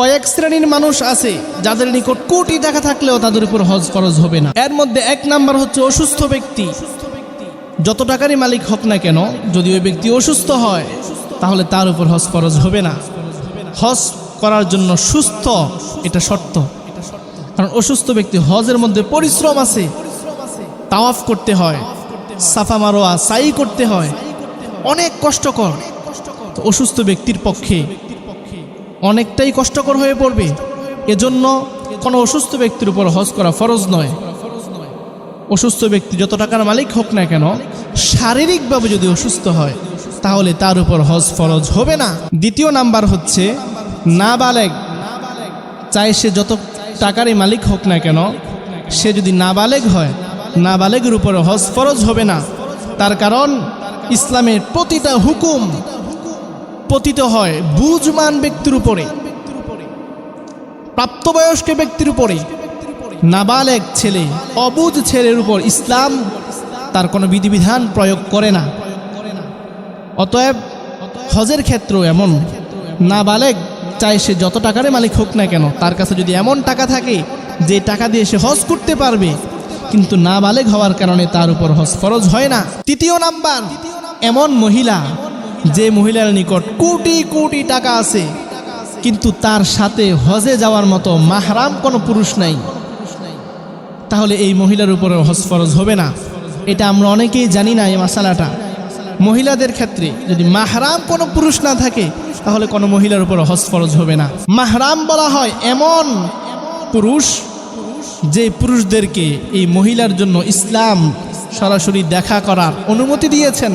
কয়েক শ্রেণির মানুষ আছে, যাদের নিকট কোটি টাকা থাকলেও তাদের উপর হজ ফরজ হবে না। এর মধ্যে এক নাম্বার হচ্ছে অসুস্থ ব্যক্তি। যত টাকারই মালিক হোক না কেন, যদি ওই ব্যক্তি অসুস্থ হয়, তাহলে তার উপর হজ ফরজ হবে না। হজ করার জন্য সুস্থ, এটা শর্ত। কারণ অসুস্থ ব্যক্তি হজের মধ্যে পরিশ্রম আছে, তাওয়াফ করতে হয়, সাফা মারোয়া, সাই করতে হয়, অনেক কষ্টকর। অসুস্থ ব্যক্তির পক্ষে অনেকটাই কষ্টকর হয়ে পড়বে। এজন্য কোনো অসুস্থ ব্যক্তির উপর হজ করা ফরজ নয়। অসুস্থ ব্যক্তি যত টাকার মালিক হোক না কেন, শারীরিকভাবে যদি অসুস্থ হয়, তাহলে তার উপর হজ ফরজ হবে না। দ্বিতীয় নাম্বার হচ্ছে নাবালেগ। চাই সে যত টাকারই মালিক হোক না কেন, সে যদি নাবালেগ হয়, নাবালেগের উপর হজ ফরজ হবে না। তার কারণ, ইসলামের প্রতিটা হুকুম পতিত হয় বুঝমান ব্যক্তির উপরে। প্রাপ্তবয়স্ক ব্যক্তির উপরে। নাবালেগ ছেলে, অবুজ ছেলের উপর ইসলাম তার কোনো বিধিবিধান প্রয়োগ করে না। অতএব হজের ক্ষেত্রেও এমন। নাবালেগ চাই সে যত টাকারই মালিক হোক না কেন, তার কাছে যদি এমন টাকা থাকে যে টাকা দিয়ে সে হজ করতে পারবে, কিন্তু নাবালেগ হওয়ার কারণে তার উপর হজ ফরজ হয় না। তৃতীয় নাম্বার, এমন মহিলা যে মহিলার নিকট কোটি কোটি টাকা আছে, কিন্তু তার সাথে হজে যাওয়ার মতো মাহরাম কোনো পুরুষ নাই। তাহলে এই মহিলার উপরে হজ ফরজ হবে না? এটা আমরা অনেকেই জানি না এই মশালাটা মহিলাদের ক্ষেত্রে যদি মাহরাম কোনো পুরুষ না থাকে, তাহলে কোনো মহিলার উপর হজ ফরজ হবে না। মাহরাম বলা হয় এমন পুরুষ যে পুরুষদেরকে এই মহিলার জন্য ইসলাম সরাসরি দেখা করার অনুমতি দিয়েছেন।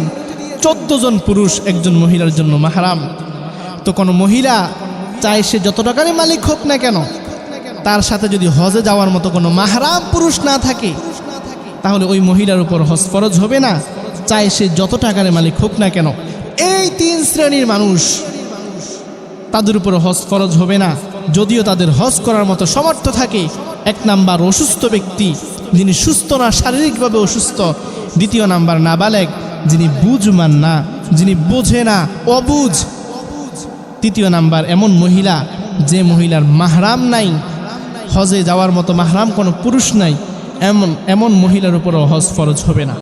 চোদ্দ জন পুরুষ, একজন মহিলার জন্য মাহারাম। তো কোনো মহিলা চাই সে যত টাকারই মালিক হোক না কেন, তার সাথে যদি হজে যাওয়ার মতো কোনো মাহারাম পুরুষ না থাকে, তাহলে ওই মহিলার উপর হজ ফরজ হবে না। চাই সে যত টাকার মালিক হোক না কেন, এই তিন শ্রেণির মানুষ তাদের উপর হজ ফরজ হবে না। যদিও তাদের হজ করার মতো সমর্থ থাকে, এক নাম্বার অসুস্থ ব্যক্তি যিনি সুস্থ না, শারীরিকভাবে অসুস্থ, দ্বিতীয় নাম্বার নাবালেগ যিনি বুঝমান না, যিনি বোঝে না, অবুঝ। তৃতীয় নাম্বার, এমন মহিলা যে মহিলার মাহরাম নাই, হজে যাওয়ার মতো মাহরাম কোনো পুরুষ নাই, এমন এমন মহিলার উপরও হজ ফরজ হবে না।